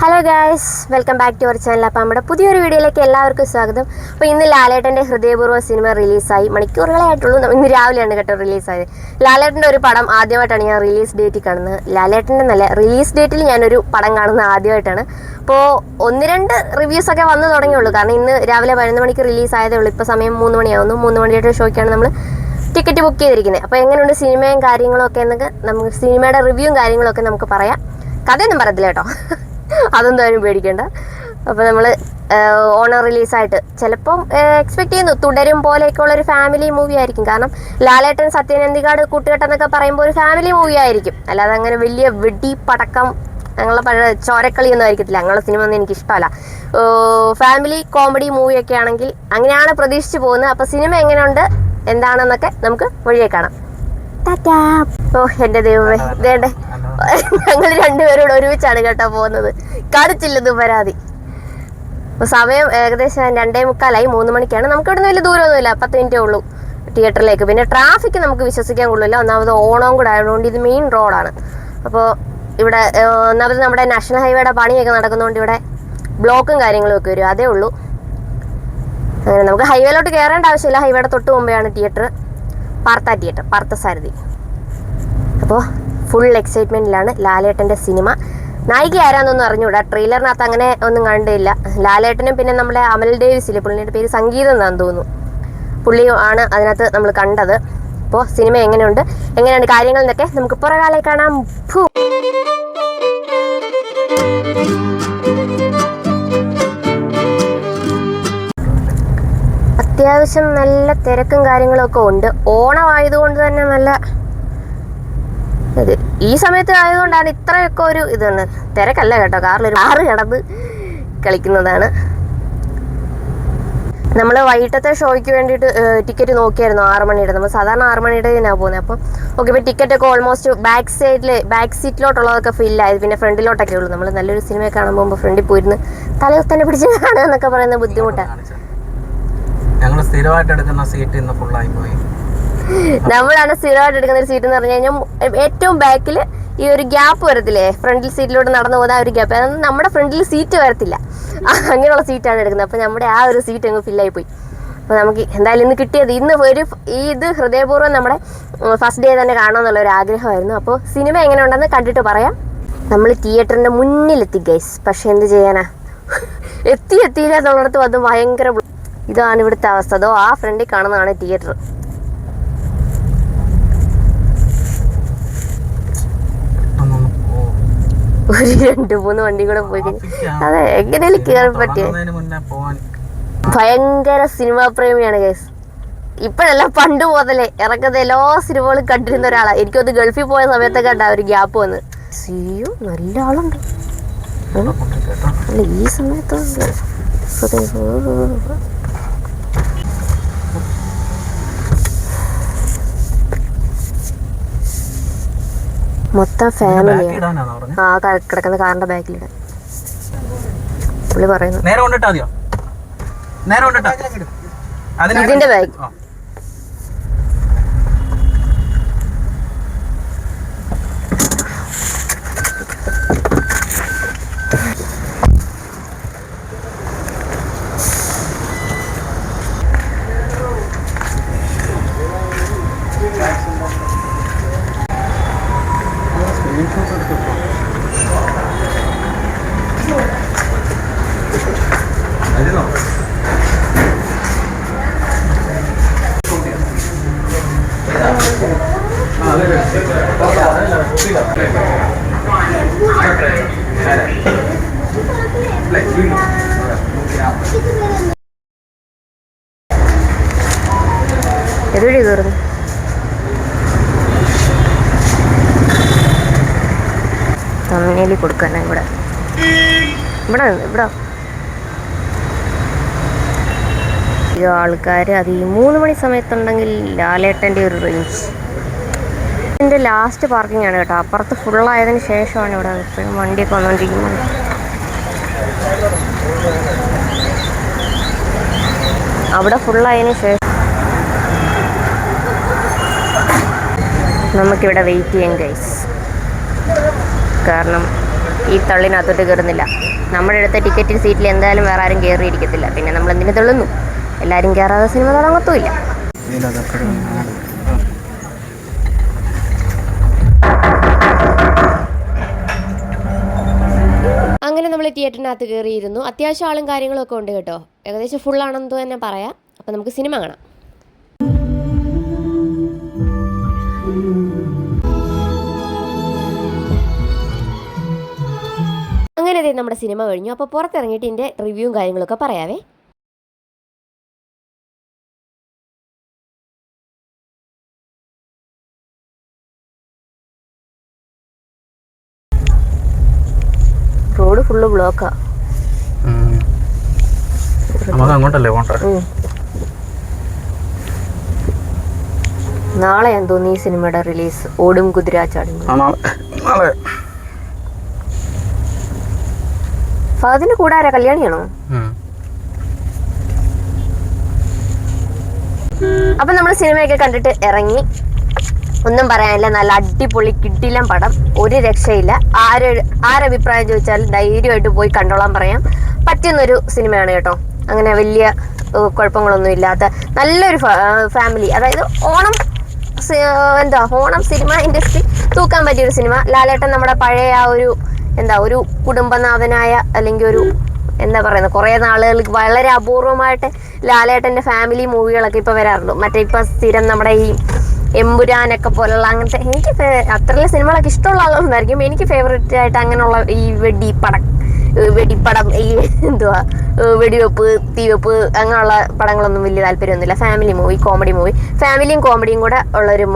Hello guys welcome back to our channel അപ്പോൾ നമ്മുടെ പുതിയൊരു വീഡിയോയിലേക്ക് എല്ലാവർക്കും സ്വാഗതം. അപ്പോൾ ഇന്ന് ലാലേട്ടന്റെ ഹൃദയപൂർവ സിനിമ റിലീസായി. മണിക്കൂറുകളെ ആയിട്ടുള്ളൂ ഇന്ന് രാവിലെയാണ് കേട്ടോ റിലീസായത്. ലാലേട്ടന്റെ ഒരു പടം ആദ്യമായിട്ടാണ് ഞാൻ റിലീസ് ഡേറ്റിൽ കാണുന്നത്. ലാലേട്ടന്റെ നല്ല റിലീസ് ഡേറ്റിൽ ഞാനൊരു പടം കാണുന്നത് ആദ്യമായിട്ടാണ്. അപ്പോൾ ഒന്ന് രണ്ട് റിവ്യൂസ് ഒക്കെ വന്നു തുടങ്ങിയുള്ളൂ. കാരണം ഇന്ന് രാവിലെ പതിനൊന്ന് മണിക്ക് റിലീസ് ആയതേ ഉള്ളൂ. ഇപ്പോൾ സമയം മൂന്ന് മണിയാവുന്നു. മൂന്ന് മണിയുടെ ഷോയ്ക്കാണ് നമ്മൾ ടിക്കറ്റ് ബുക്ക് ചെയ്തിരിക്കുന്നത് അപ്പോൾ എങ്ങനെയുണ്ട് സിനിമയും കാര്യങ്ങളൊക്കെ എന്നൊക്കെ നമുക്ക് സിനിമയുടെ റിവ്യൂവും കാര്യങ്ങളൊക്കെ നമുക്ക് പറയാം. കഥയൊന്നും പറയത്തില്ല കേട്ടോ. അതൊന്നും പേടിക്കേണ്ട. അപ്പോൾ നമ്മൾ ഓണർ റിലീസായിട്ട് ചിലപ്പം എക്സ്പെക്ട് ചെയ്യുന്നു. തുടരും പോലെയൊക്കെയുള്ള ഒരു ഫാമിലി മൂവി ആയിരിക്കും. കാരണം ലാലേട്ടൻ സത്യനന്ദികാട് കൂട്ടുകെട്ടെന്നൊക്കെ പറയുമ്പോൾ ഒരു ഫാമിലി മൂവി ആയിരിക്കും. അല്ലാതെ അങ്ങനെ വലിയ വെടി പടക്കം ഞങ്ങളെ പഴയ ചോരക്കളിയൊന്നും ആയിരിക്കത്തില്ല. ഞങ്ങളുടെ സിനിമ ഒന്നും എനിക്ക് ഇഷ്ടമല്ല ഫാമിലി കോമഡി മൂവി ഒക്കെ ആണെങ്കിൽ അങ്ങനെയാണ് പ്രതീക്ഷിച്ചു പോകുന്നത്. അപ്പോൾ സിനിമ എങ്ങനെയുണ്ട്? എന്താണെന്നൊക്കെ നമുക്ക് വഴിയെ കാണാം. ഓ എന്റെ ദൈവമേ. ഇതേണ്ടേ ഞങ്ങൾ രണ്ടുപേരോട് ഒരുമിച്ചാണ് കേട്ടോ പോകുന്നത്. കടിച്ചില്ലെന്ന് പരാതി. സമയം ഏകദേശം രണ്ടേ മുക്കാലായി മൂന്ന് മണിക്കാണ്. നമുക്ക് ഇവിടുന്ന് വലിയ ദൂരമൊന്നുമില്ല പത്ത് മിനിറ്റേ ഉള്ളൂ തിയേറ്ററിലേക്ക്. പിന്നെ ട്രാഫിക് നമുക്ക് വിശ്വസിക്കാൻ കൊള്ളില്ല. ഒന്നാമത് ഓണവും കൂടെ ആയതുകൊണ്ട് ഇത് മെയിൻ റോഡാണ്. അപ്പോൾ ഇവിടെ ഒന്നാമത് നമ്മുടെ നാഷണൽ ഹൈവേയുടെ പണിയൊക്കെ നടക്കുന്നതുകൊണ്ട് ഇവിടെ ബ്ലോക്കും കാര്യങ്ങളും ഒക്കെ വരും. അതേ ഉള്ളൂ. അങ്ങനെ നമുക്ക് ഹൈവേയിലോട്ട് കയറേണ്ട ആവശ്യമില്ല. ഹൈവേയുടെ തൊട്ട് മുമ്പെയാണ് തിയേറ്റർ. പാർത്ത തിയേറ്റർ പാർത്ഥസാരഥി അപ്പോൾ ഫുൾ എക്സൈറ്റ്മെന്റിലാണ് ലാലേട്ടന്റെ സിനിമ നായിക ആരാന്നൊന്നും അറിഞ്ഞൂടാ ട്രെയിലറിനകത്ത് അങ്ങനെ ഒന്നും കണ്ടില്ല. ലാലേട്ടനും പിന്നെ നമ്മുടെ അമൽ ഡേവിസിലെ പുള്ളിയുടെ പേര് സംഗീതം എന്നാന്ന് തോന്നുന്നു. പുള്ളി ആണ് അതിനകത്ത് നമ്മൾ കണ്ടത്. അപ്പോൾ സിനിമ എങ്ങനെയുണ്ട്? എങ്ങനെയാണ് കാര്യങ്ങൾ എന്നൊക്കെ നമുക്ക് പുറകാലെ കാണാം. അത്യാവശ്യം നല്ല തിരക്കും കാര്യങ്ങളൊക്കെ ഉണ്ട്. ഓണമായതുകൊണ്ട് തന്നെ നല്ല ഇത് ഈ സമയത്ത് ആയതുകൊണ്ടാണ് ഇത്രയൊക്കെ ഒരു ഇതാണ് തിരക്കല്ല കേട്ടോ. കാറിൽ ഒരു ആറ് കിടന്ന് കളിക്കുന്നതാണ്. നമ്മൾ വൈകിട്ടത്തെ ഷോയ്ക്ക് വേണ്ടിയിട്ട് ടിക്കറ്റ് നോക്കിയായിരുന്നു ആറ് മണിയുടെ. നമ്മൾ സാധാരണ ആറ് മണിയുടെ തന്നെയാണ് പോകുന്നത് അപ്പം ഓക്കെ ഇപ്പോൾ ടിക്കറ്റൊക്കെ ഓൾമോസ്റ്റ് ബാക്ക് സൈഡിൽ ബാക്ക് സീറ്റിലോട്ടുള്ളതൊക്കെ ഫില്ലായത് പിന്നെ ഫ്രണ്ടിലോട്ടൊക്കെ ഉള്ളൂ. നമ്മൾ നല്ലൊരു സിനിമ കാണാൻ പോകുമ്പോൾ ഫ്രണ്ടിൽ പോയിരുന്ന് തലയിൽ തന്നെ പിടിച്ച് കാണുക എന്നൊക്കെ പറയുന്ന ബുദ്ധിമുട്ടാണ് ഞങ്ങൾ സ്ഥിരമായിട്ട് എടുക്കുന്ന സീറ്റ് ഇന്ന് ഫുള്ളായി പോയി. നമ്മളാണ് സ്ഥിരമായിട്ട് എടുക്കുന്ന ഒരു സീറ്റ് എന്ന് പറഞ്ഞു കഴിഞ്ഞാൽ ഏറ്റവും ബാക്കിൽ ഈ ഒരു ഗ്യാപ്പ് വരത്തില്ലേ? ഫ്രണ്ടിൽ സീറ്റിലൂടെ നടന്നു പോകുന്ന ആ ഒരു ഗ്യാപ്പ് അതായത് നമ്മുടെ ഫ്രണ്ടിൽ സീറ്റ് വരത്തില്ല. അങ്ങനെയുള്ള സീറ്റാണ് എടുക്കുന്നത്. അപ്പോൾ നമ്മുടെ ആ ഒരു സീറ്റ് അങ്ങ് ഫില്ലായി പോയി അപ്പോൾ നമുക്ക് എന്തായാലും ഇന്ന് കിട്ടിയത് ഇന്ന് ഒരു ഈ ഇത് ഹൃദയപൂർവം നമ്മുടെ ഫസ്റ്റ് ഡേ തന്നെ കാണാമെന്നുള്ള ഒരു ആഗ്രഹമായിരുന്നു. അപ്പോൾ സിനിമ എങ്ങനെ ഉണ്ടെന്ന് കണ്ടിട്ട് പറയാം. നമ്മൾ തിയേറ്ററിന്റെ മുന്നിലെത്തി ഗൈസ് പക്ഷേ എന്ത് ചെയ്യാനാ? എത്തി എത്തിയില്ല എന്നുള്ളിടത്ത് അത് ഭയങ്കര ഇതാണ് ഇവിടുത്തെ അവസ്ഥ. അതോ ആ ഫ്രണ്ടിൽ കാണുന്നതാണ് തിയേറ്റർ ഒരു രണ്ട് മൂന്ന് വണ്ടി കൂടെ പോയി അതെ എങ്ങനെയാലും കയറി പറ്റിയ? ഭയങ്കര സിനിമാ പ്രേമിയാണ് കേസ് ഇപ്പോഴല്ല പണ്ട് മുതലേ ഇറക്കുന്ന എല്ലാ സിനിമകളും കണ്ടിരുന്ന ഒരാളാണ് എനിക്കൊന്ന് ഗൾഫിൽ പോയ സമയത്തൊക്കെ ഉണ്ടാ ഒരു ഗ്യാപ്പ് വന്ന്. സിയോ നല്ല ആളുണ്ട്. അല്ല ഈ സമയത്ത് മൊത്തം ഫാമിലി ആ കിടക്കുന്ന കാറിന്റെ ബാക്കിലിടാൻ പുള്ളി പറയുന്നു. നേരെ കൊണ്ടിട്ടാ മതിയോ? നേരെ കൊണ്ടിട്ടാ? അതിന് ഇതിന്റെ ബാഗ്. എതുവഴി തമ്മിലി തമ്മേലി കൊടുക്കാനാ ഇവിടെ ഇവിടെ. ഇവിടെ ആൾക്കാർ അത് ഈ മൂന്ന് മണി സമയത്തുണ്ടെങ്കിൽ ലാലേട്ടന്റെ ഒരു റേഞ്ച് ഇതിന്റെ ലാസ്റ്റ് പാർക്കിംഗ് ആണ് കേട്ടോ. അപ്പുറത്ത് ഫുള്ളായതിനു ശേഷമാണ് ഇവിടെ ഇപ്പോഴും വണ്ടിയൊക്കെ വന്നുകൊണ്ടിരിക്കുന്നത് അവിടെ ഫുള്ളായതിനു ശേഷം നമുക്കിവിടെ വെയിറ്റ് ചെയ്യാം ഗൈസ് കാരണം ഈ തള്ളിനകത്തോട്ട് കയറുന്നില്ല നമ്മുടെ അടുത്ത ടിക്കറ്റ് സീറ്റിൽ എന്തായാലും വേറെ ആരും കയറിയിരിക്കത്തില്ല പിന്നെ നമ്മൾ എന്തിനു തള്ളുന്നു എല്ലാവരും കയറാതെ സിനിമ തുടങ്ങത്തുമില്ല തിയേറ്ററിനകത്ത് കയറിയിരുന്നു. അത്യാവശ്യം ആളും കാര്യങ്ങളൊക്കെ ഉണ്ട് കേട്ടോ. ഏകദേശം ഫുൾ ആണെന്ന് തന്നെ പറയാം. അപ്പം നമുക്ക് സിനിമ കാണാം. അങ്ങനെ നമ്മുടെ സിനിമ കഴിഞ്ഞു. അപ്പോൾ പുറത്തിറങ്ങിയിട്ട് ഇതിന്റെ റിവ്യൂവും കാര്യങ്ങളൊക്കെ പറയാവേ. ഫുള്ള് ബ്ലോക്കാ. നമുക്ക് അങ്ങോട്ടല്ലേ പോട്ടെ നാളെ ഞാൻ തോന്നി ഈ സിനിമയുടെ റിലീസ് ഓടും കുതിര ചാടും ഫഹദിന്റെ കൂടെ ആരാ? കല്യാണിയാണോ. അപ്പൊ നമ്മൾ സിനിമയൊക്കെ കണ്ടിട്ട് ഇറങ്ങി. ഒന്നും പറയാനില്ല. നല്ല അടിപൊളി കിട്ടില്ല പടം. ഒരു രക്ഷയില്ല. ആര് ആരഭിപ്രായം ചോദിച്ചാൽ ധൈര്യമായിട്ട് പോയി കണ്ടോളാൻ പറയാം. പറ്റുന്നൊരു സിനിമയാണ് കേട്ടോ. അങ്ങനെ വലിയ കുഴപ്പങ്ങളൊന്നും ഇല്ലാത്ത നല്ലൊരു ഫാമിലി. അതായത് ഓണം എന്താ ഓണം സിനിമ ഇൻഡസ്ട്രി തൂക്കാൻ പറ്റിയൊരു സിനിമ. ലാലേട്ടൻ നമ്മുടെ പഴയ ആ ഒരു എന്താ ഒരു കുടുംബനാഥനായ അല്ലെങ്കിൽ ഒരു എന്താ പറയുന്നത് കുറേ നാളുകൾക്ക് വളരെ അപൂർവമായിട്ട് ലാലേട്ടന്റെ ഫാമിലി മൂവികളൊക്കെ ഇപ്പോൾ വരാറുള്ളൂ മറ്റേ ഇപ്പം സ്ഥിരം നമ്മുടെ ഈ എമ്പുരാനൊക്കെ പോലുള്ള അങ്ങനത്തെ എനിക്ക് അത്രയുള്ള സിനിമകളൊക്കെ ഇഷ്ടമുള്ള ആളുകളൊന്നായിരിക്കും. എനിക്ക് ഫേവറേറ്റ് ആയിട്ട് അങ്ങനെയുള്ള ഈ വെടിപ്പടം വെടിപ്പടം ഈ എന്തുവാ വെടിവെപ്പ് തീവെപ്പ് അങ്ങനെയുള്ള പടങ്ങളൊന്നും വലിയ താല്പര്യമൊന്നുമില്ല. ഫാമിലി മൂവി കോമഡി മൂവി ഫാമിലിയും കോമഡിയും കൂടെ ഉള്ളൊരു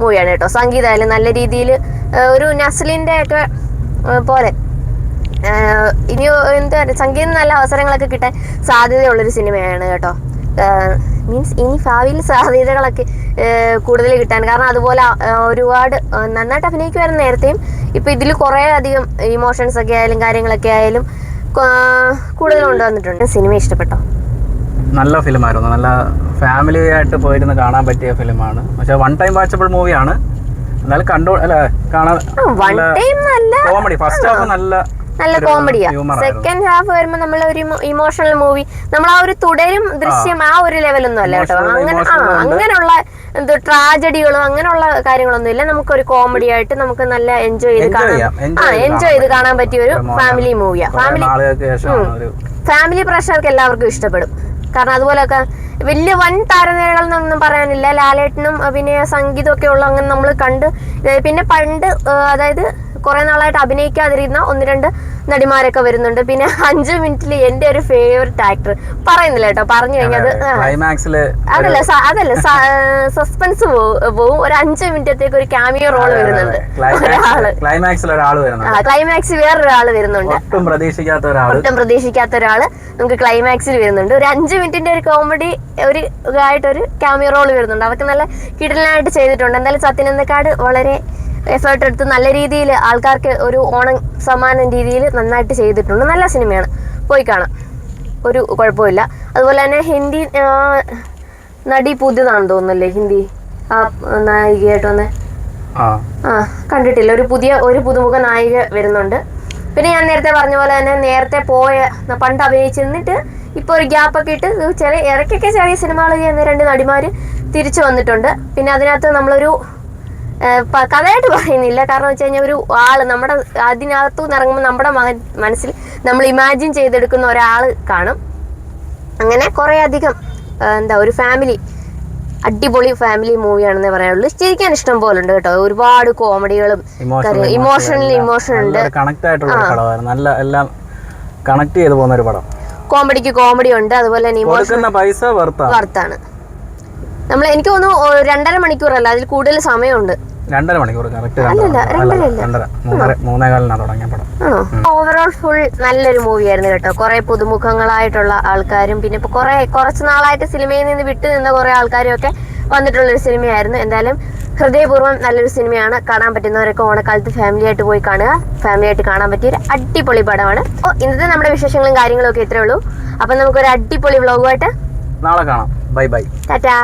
മൂവിയാണ് കേട്ടോ. സംഗീതമായാലും നല്ല രീതിയിൽ ഒരു നസ്ലിന്റെ ഒക്കെ പോലെ. ഇനി എന്താ സംഗീതം നല്ല അവസരങ്ങളൊക്കെ കിട്ടാൻ സാധ്യതയുള്ളൊരു സിനിമയാണ് കേട്ടോ. മീൻസ് ഇനി ഭാവിയിൽ സാധ്യതകളൊക്കെ കൂടുതൽ കിട്ടാൻ. കാരണം അതുപോലെ ഒരുപാട് നന്നായിട്ട് അഭിനയിക്കുമായിരുന്നു നേരത്തെയും. ഇപ്പം ഇതിൽ കുറേ അധികം ഇമോഷൻസ് ഒക്കെ ആയാലും കാര്യങ്ങളൊക്കെ ആയാലും കൂടുതൽ കൊണ്ടുവന്നിട്ടുണ്ട്. സിനിമ ഇഷ്ടപ്പെട്ടോ? നല്ല ഫിലിമായിരുന്നു. നല്ല ഫാമിലി ആയിട്ട് പോയിരുന്ന് കാണാൻ പറ്റിയ ഫിലിമാണ്. പക്ഷെ വൺ ടൈം വാച്ചബിൾ മൂവിയാണ് എന്നാലും കണ്ടു അല്ല കാണാൻ കോമഡി ഫസ്റ്റ് ഹാഫ് നല്ല നല്ല കോമഡിയാ. സെക്കൻഡ് ഹാഫ് വരുമ്പോൾ നമ്മൾ ഒരു ഇമോഷണൽ മൂവി നമ്മൾ ആ ഒരു തുടരും ദൃശ്യം ആ ഒരു ലെവലൊന്നും അല്ല കേട്ടോ. അങ്ങനെ ആ അങ്ങനെയുള്ള എന്തോ ട്രാജഡികളോ അങ്ങനെയുള്ള കാര്യങ്ങളൊന്നും ഇല്ല. നമുക്കൊരു കോമഡി ആയിട്ട് നമുക്ക് നല്ല എൻജോയ് ചെയ്ത് കാണാം. കാണാൻ ആ എൻജോയ് ചെയ്ത് കാണാൻ പറ്റിയ ഒരു ഫാമിലി മൂവിയാ ഫാമിലി ഫാമിലി പ്രേക്ഷകർക്ക് എല്ലാവർക്കും ഇഷ്ടപ്പെടും. കാരണം അതുപോലെയൊക്കെ വലിയ വൻ താരനിരകൾ എന്നൊന്നും പറയാനില്ല. ലാലേട്ടനും അഭിനയ സംഗീതമൊക്കെ ഉള്ള അങ്ങനെ നമ്മൾ കണ്ട് പിന്നെ പണ്ട് അതായത് കുറെ നാളായിട്ട് അഭിനയിക്കാതിരുന്ന ഒന്ന് രണ്ട് നടിമാരൊക്കെ വരുന്നുണ്ട്. പിന്നെ അഞ്ചു മിനിറ്റിൽ എന്റെ ഒരു ഫേവററ്റ് ആക്ടർ പറയുന്നില്ല കേട്ടോ പറഞ്ഞു ആ, അതല്ല അതല്ല സസ്പെൻസ് പോവും. ഒരു അഞ്ചു മിനിറ്റത്തേക്ക് ഒരു ക്യാമിയോ റോൾ വരുന്നുണ്ട്. ഒരാൾ. ക്ലൈമാക്സിൽ ക്ലൈമാക്സ് വേറൊരാൾ വരുന്നുണ്ട്. ഒട്ടും പ്രതീക്ഷിക്കാത്ത ഒരാൾ ഒട്ടും പ്രതീക്ഷിക്കാത്ത ഒരാൾ നമുക്ക് ക്ലൈമാക്സിൽ വരുന്നുണ്ട്. ഒരു അഞ്ചു മിനിറ്റിന്റെ ഒരു കോമഡി ഒരു ഇതായിട്ടൊരു ക്യാമിയോ റോൾ വരുന്നുണ്ട്. അവർക്ക് നല്ല കിടലായിട്ട് ചെയ്തിട്ടുണ്ട്. എന്തായാലും സത്യനന്ദക്കാട് വളരെ എഫേർട്ട് എടുത്ത് നല്ല രീതിയിൽ ആൾക്കാർക്ക് ഒരു ഓണം സമ്മാനം രീതിയിൽ നന്നായിട്ട് ചെയ്തിട്ടുണ്ട്. നല്ല സിനിമയാണ്. പോയി കാണാം. ഒരു കുഴപ്പമില്ല. അതുപോലെ തന്നെ ഹിന്ദി നടി പുതിയതാണെന്ന് തോന്നുന്നല്ലേ ഹിന്ദി? ആ നായികയായിട്ട് വന്നേ ആ കണ്ടിട്ടില്ല. ഒരു പുതിയ ഒരു പുതുമുഖ നായിക വരുന്നുണ്ട്. പിന്നെ ഞാൻ നേരത്തെ പറഞ്ഞ പോലെ തന്നെ നേരത്തെ പോയ പണ്ട് അഭിനയിച്ചിരുന്നിട്ട് ഇപ്പോൾ ഒരു ഗ്യാപ്പൊക്കെ ഇട്ട് ചെറിയ ഇടയ്ക്കൊക്കെ ചെറിയ സിനിമകൾ ചെയ്യുന്ന രണ്ട് നടിമാർ തിരിച്ചു വന്നിട്ടുണ്ട്. പിന്നെ അതിനകത്ത് നമ്മളൊരു കഥയായിട്ട് പറയുന്നില്ല. കാരണം വെച്ച് കഴിഞ്ഞാൽ ഒരു ആൾ നമ്മുടെ അതിനകത്തു നിന്ന് ഇറങ്ങുമ്പോൾ നമ്മുടെ മനസ്സിൽ നമ്മൾ ഇമാജിൻ ചെയ്തെടുക്കുന്ന ഒരാൾ കാണും. അങ്ങനെ കുറേ അധികം എന്താ ഒരു ഫാമിലി അടിപൊളി ഫാമിലി മൂവിയാണെന്നേ പറയാനുള്ളൂ. ചിരിക്കാൻ ഇഷ്ടം പോലെ ഉണ്ട് കേട്ടോ. ഒരുപാട് കോമഡികളും ഇമോഷണൽ ഇമോഷൻ ഉണ്ട്. നല്ല എല്ലാം കണക്ട് ചെയ്ത് പോകുന്ന ഒരു പടം. കോമഡിക്ക് കോമഡി ഉണ്ട്. അതുപോലെ തന്നെ ഇമോഷൻ പൈസ വർത്താണ് നമ്മൾ എനിക്ക് തോന്നുന്നു രണ്ടര മണിക്കൂറല്ല. അതിൽ കൂടുതൽ സമയമുണ്ട്. രണ്ടര മണിക്കൂർ കറക്റ്റ്. രണ്ടര മൂന്നര മൂന്നേകാലിനാണ് തുടങ്ങിയ പടം. ഓവറോൾ ഫുൾ നല്ലൊരു മൂവിയായിരുന്നു കേട്ടോ. കുറെ പുതുമുഖങ്ങളായിട്ടുള്ള ആൾക്കാരും പിന്നെ ഇപ്പൊ കുറെ കുറച്ച് നാളായിട്ട് സിനിമയിൽ നിന്ന് വിട്ടു നിന്ന കുറെ ആൾക്കാരും ഒക്കെ വന്നിട്ടുള്ളൊരു സിനിമയായിരുന്നു. എന്തായാലും ഹൃദയപൂർവം നല്ലൊരു സിനിമയാണ്. കാണാൻ പറ്റുന്നവരൊക്കെ ഓണക്കാലത്ത് ഫാമിലി ആയിട്ട് പോയി കാണുക. ഫാമിലി ആയിട്ട് കാണാൻ പറ്റിയ ഒരു അടിപൊളി പടമാണ്. ഓ ഇന്നത്തെ നമ്മുടെ വിശേഷങ്ങളും കാര്യങ്ങളും ഒക്കെ ഇത്രേ ഉള്ളൂ. നമുക്ക് ഒരു അടിപൊളി വ്ളോഗുമായിട്ട് നാളെ കാണാം. Bye bye. ടാറ്റാ.